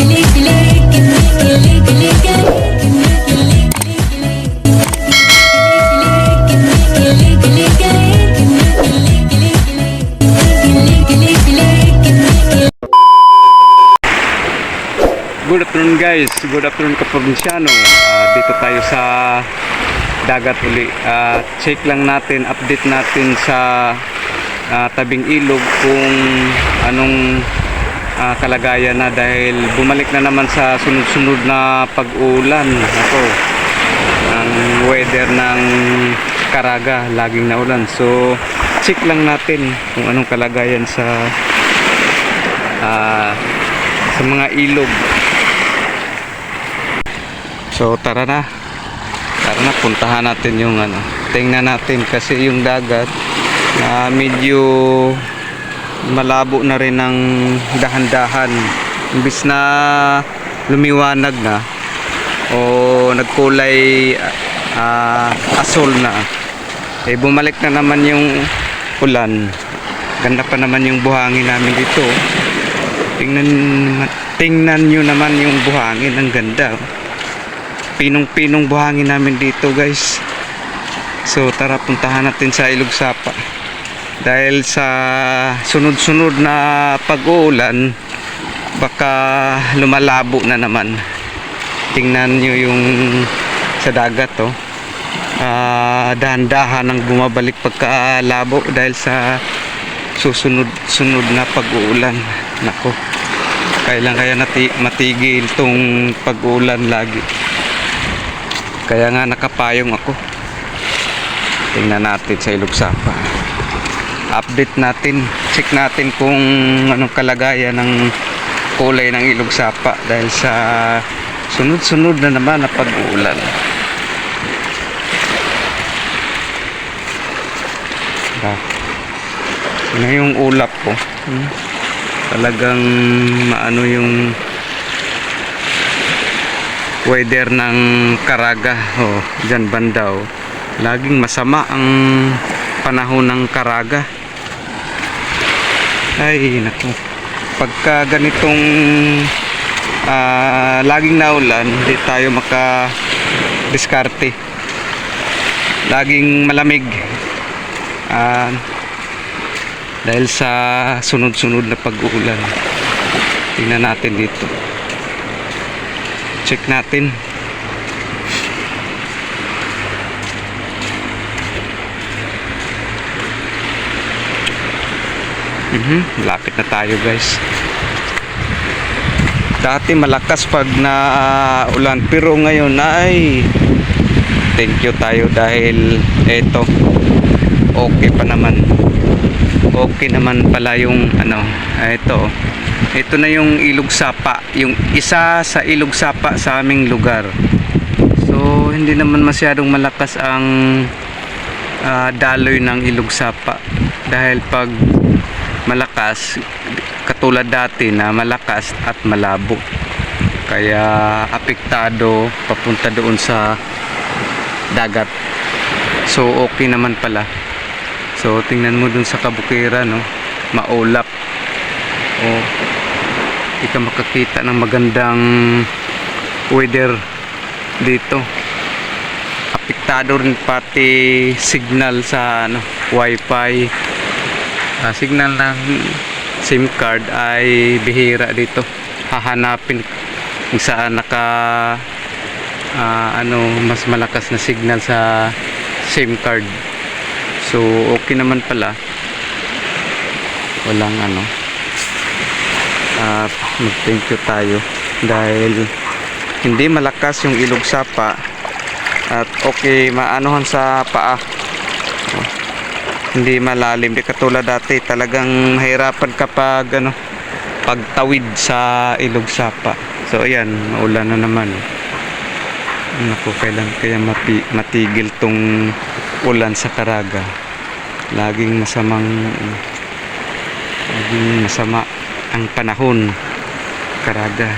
Good afternoon guys, good afternoon kaprobinsyano. Ah, dito tayo sa dagat uli. Ah, check lang natin, update natin sa ah, tabing ilog kung anong ah, kalagayan na dahil bumalik na naman sa sunod-sunod na pag-ulan. Ako, ang weather ng Caraga, laging naulan. So, check lang natin kung anong kalagayan sa ah, sa mga ilog. So tara na. Tara na puntahan natin yung ano. Tingnan natin kasi yung dagat na medyo malabo na rin ng dahan-dahan. Imbis na lumiwanag na o nagkulay ah, asol na. Eh bumalik na naman yung ulan. Ganda pa naman yung buhangin namin dito. Tingnan tingnan nyo naman yung buhangin, ang ganda. oh pinong-pinong buhangin namin dito guys so tara puntahan natin sa Ilog Sapa dahil sa sunod-sunod na pag-uulan baka lumalabo na naman tingnan nyo yung sa dagat oh Ah, dahan-dahan ang bumabalik pagkalabo dahil sa susunod-sunod na pag-uulan nako kailan kaya nati matigil tong pag-uulan lagi kaya nga nakapayong ako. Tingnan natin sa Ilog Sapa. Update natin. Check natin kung anong kalagayan ng kulay ng Ilog Sapa dahil sa sunod-sunod na naman na pag-uulan. Ah. Yun na yung ulap ko. Hmm. Talagang maano yung weather ng Caraga oh, dyan banda oh. laging masama ang panahon ng Caraga ay naku. Pagka ganitong ah, laging naulan hindi tayo maka diskarte laging malamig. Ah, dahil sa sunod-sunod na pag-uulan. Tingnan natin dito. Check natin Mhm, lapit na tayo guys. Dati malakas pag na uh, ulan pero ngayon ay thank you tayo dahil eto okay pa naman. Okay naman pala yung ano eto. Ito na yung ilog sapa yung isa sa ilog sapa sa aming lugar. So hindi naman masyadong malakas ang ah, daloy ng ilog sapa dahil pag malakas katulad dati na malakas at malabo. Kaya apektado papunta doon sa dagat. So okay naman pala. So tingnan mo dun sa kabukiran no? Maulap. Oh hindi ka makakita ng magandang weather dito. Apektado rin pati signal sa ano wifi Ah, signal ng SIM card ay bihira dito. Hahanapin kung saan naka ah, ano mas malakas na signal sa SIM card. So okay naman pala. Walang ano. At mag thank you tayo dahil hindi malakas yung ilog sapa at okay maanohan sa paa. Hindi malalim. Di katulad dati talagang hirapan kapag ano pagtawid sa ilog sapa. So ayan maulan na naman. Naku kailan kaya mapi, matigil tong ulan sa Caraga laging masamang laging masama ang panahon Caraga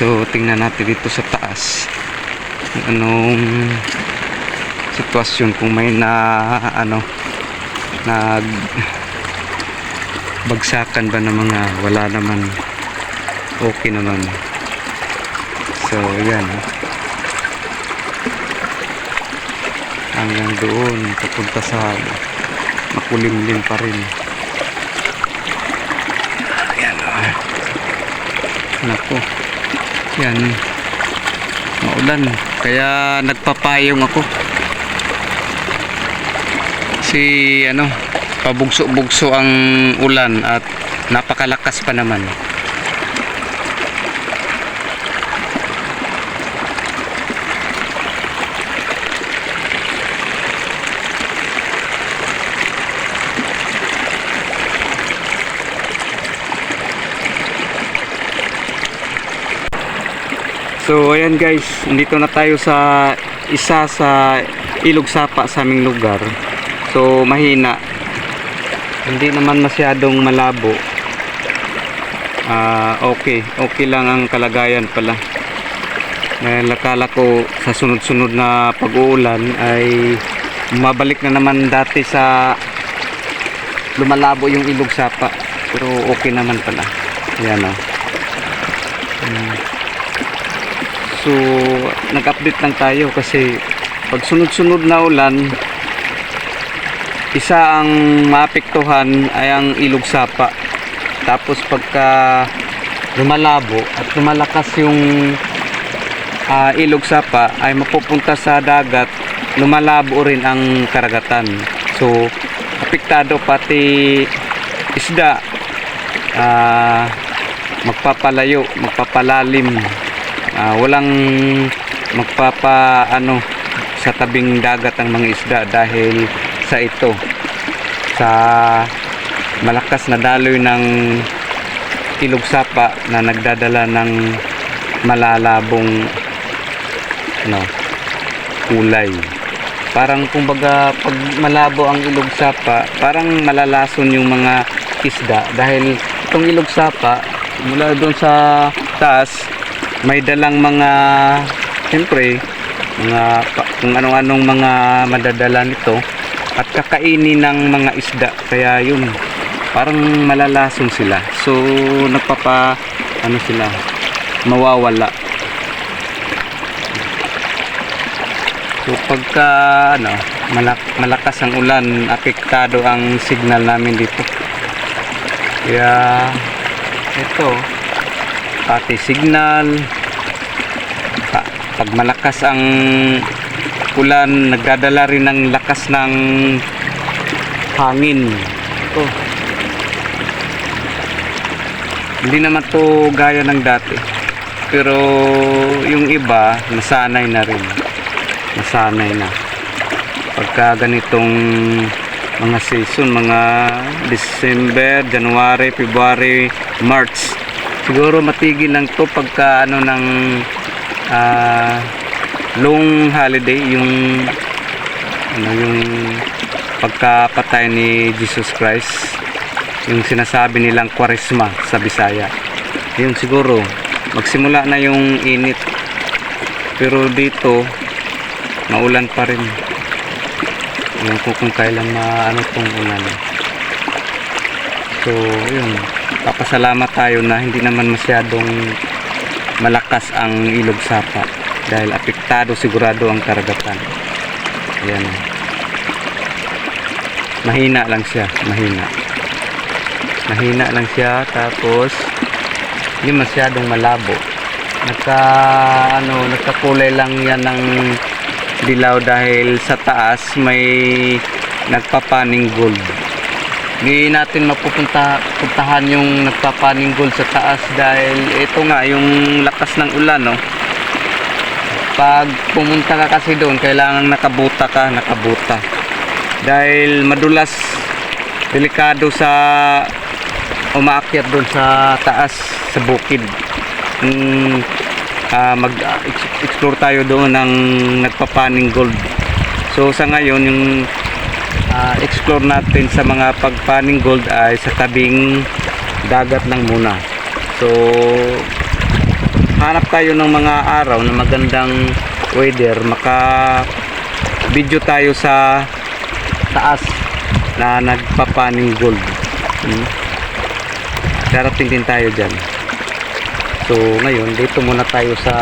so tingnan natin dito sa taas anong sitwasyon kung may na ano nag bagsakan ba ng mga wala naman okay naman. So, yan. ah. Hanggang doon, papunta sa makulimlim pa rin. Ayan. ah. Naku. Yan. Maulan. Kaya nagpapayong ako. Si ano, pabugso-bugso ang ulan at napakalakas pa naman. So ayan guys, dito na tayo sa isa sa ilog sapa sa aming lugar. So mahina. Hindi naman masyadong malabo. Ah, okay, okay lang ang kalagayan pala. Dahil akala ko sa sunod-sunod na pag-uulan ay mabalik na naman dati sa lumalabo yung ilog sapa. Pero okay naman pala. Ayan o. Hmm. So, nag-update lang tayo kasi pag sunod-sunod na ulan, isa ang maapektuhan ay ang ilog sapa. Tapos pagka lumalabo at lumalakas yung ah, ilog sapa ay mapupunta sa dagat, lumalabo rin ang karagatan. So, apektado pati isda ah, magpapalayo, magpapalalim Ah, walang magpapa ano sa tabing dagat ang mga isda dahil sa ito sa malakas na daloy ng ilog sapa na nagdadala ng malalabong ano kulay. Parang kumbaga pag malabo ang ilog sapa parang malalason yung mga isda. Dahil itong ilog sapa mula doon sa taas may dalang mga siyempre mga kung anong-anong mga madadala nito at kakainin ng mga isda. Kaya yun parang malalason sila. So nagpapa ano sila mawawala. So pagka ano malak- malakas ang ulan apektado ang signal namin dito. Kaya ito pati signal. Pa- pag malakas ang ulan nagdadala rin ng lakas ng hangin. Ito hindi naman to gaya ng dati. Pero yung iba nasanay na rin. Nasanay na. Pagka ganitong mga season mga December, January, February, March siguro matigil lang to pagka ano ng ah, long holiday yung ano yung pagkapatay ni Jesus Christ. Yung sinasabi nilang kwaresma sa Bisaya. Yun siguro. Magsimula na yung init. Pero dito maulan pa rin. Yun ko kung kailan maano tong ulan. So yun. Papasalamat tayo na hindi naman masyadong malakas ang ilog sapa dahil apektado sigurado ang karagatan. Ayan. Mahina lang siya mahina. Mahina lang siya tapos hindi masyadong malabo. Nagka ano nagkakulay lang yan ng dilaw dahil sa taas may nagpapaning gold. Hindi natin mapupunta puntahan yung nagpapaning gold sa taas dahil ito nga yung lakas ng ulan no pag pumunta ka kasi doon kailangan nakabuta ka nakabuta. Dahil madulas delikado sa umaakyat doon sa taas sa bukid. Mm, mag ah, ex- explore tayo doon ng nagpapaning gold. So sa ngayon yung ah, explore natin sa mga pagpaning gold ay sa tabing dagat lang muna. So hanap tayo ng mga araw na magandang weather maka video tayo sa taas na nagpapaning gold hmm? darating din tayo dyan So ngayon, dito muna tayo sa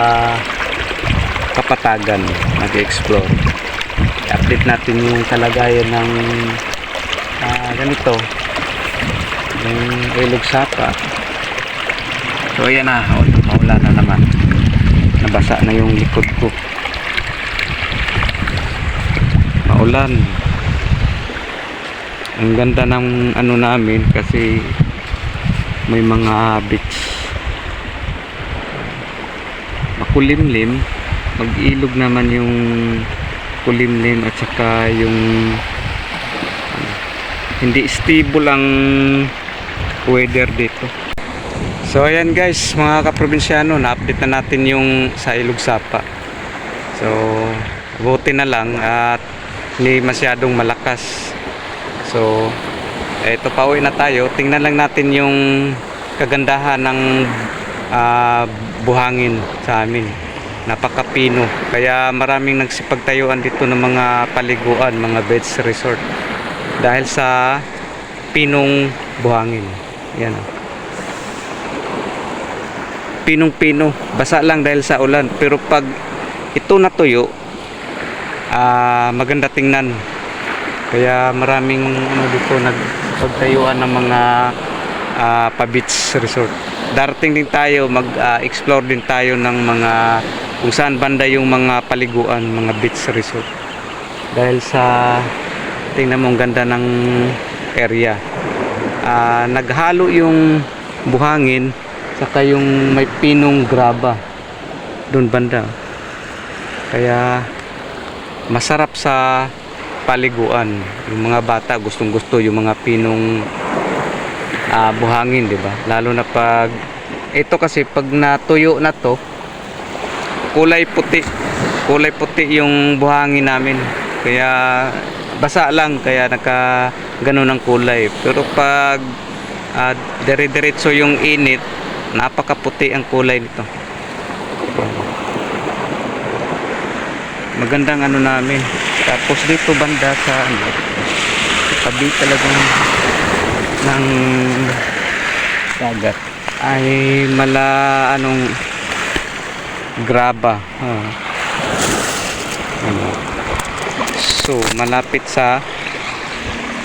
Kapatagan nag-explore. I-update natin yung kalagayan ng ah, ganito. Yung ilog sapa. So ayan na, maulan na naman. Nabasa na yung likod ko. Maulan. Ang ganda ng ano namin kasi may mga beach. Makulimlim. Mag-ilog naman yung kulimlim at saka yung ano, hindi stable ang weather dito. So ayan guys, mga kaprobinsyano, na-update na natin yung sa Ilog Sapa. So, buti na lang at hindi masyadong malakas. So, eto pauwi na tayo. Tingnan lang natin yung kagandahan ng ah, buhangin sa amin. Napakapino. Kaya maraming nagsipagtayuan dito ng mga paliguan, mga beds resort. Dahil sa pinong buhangin. Yan. oh. Pinong-pino. Basa lang dahil sa ulan. Pero pag ito natuyo, ah maganda tingnan. Kaya maraming ano dito nagpagtayuan ng mga ah, pa-beach resort. Darating din tayo, mag-explore din tayo ng mga kung saan banda yung mga paliguan, mga beach resort. Dahil sa tingnan mo ang ganda ng area. Ah, naghalo yung buhangin saka yung may pinong graba doon banda. Kaya masarap sa paliguan. Yung mga bata gustong gusto yung mga pinong ah, buhangin, 'di ba? Lalo na pag ito kasi pag natuyo na to, kulay puti. Kulay puti yung buhangin namin. Kaya basa lang kaya naka ganun ang kulay. Pero pag ah, dire-diretso yung init, napakaputi ang kulay nito. Magandang ano namin. Tapos dito banda sa ano, tabi talagang ng dagat ay mala anong graba. Ah. So, malapit sa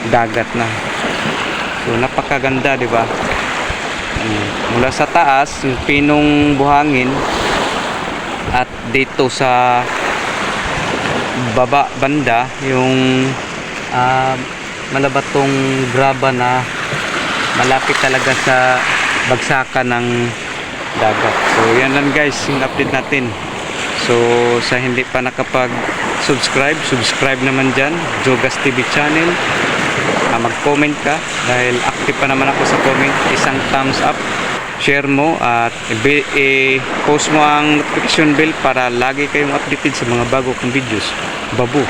dagat na. So, napakaganda, di ba? Mm. Mula sa taas, yung pinong buhangin at dito sa baba banda yung ah, malabatong graba na malapit talaga sa bagsakan ng dagat. So yan lang guys yung update natin. So sa hindi pa nakapag-subscribe, subscribe naman dyan. Jogas TV channel. Ah, mag-comment ka dahil active pa naman ako sa comment. Isang thumbs up share mo at i-post mo ang notification bell para lagi kayong updated sa mga bago kong videos. Babu!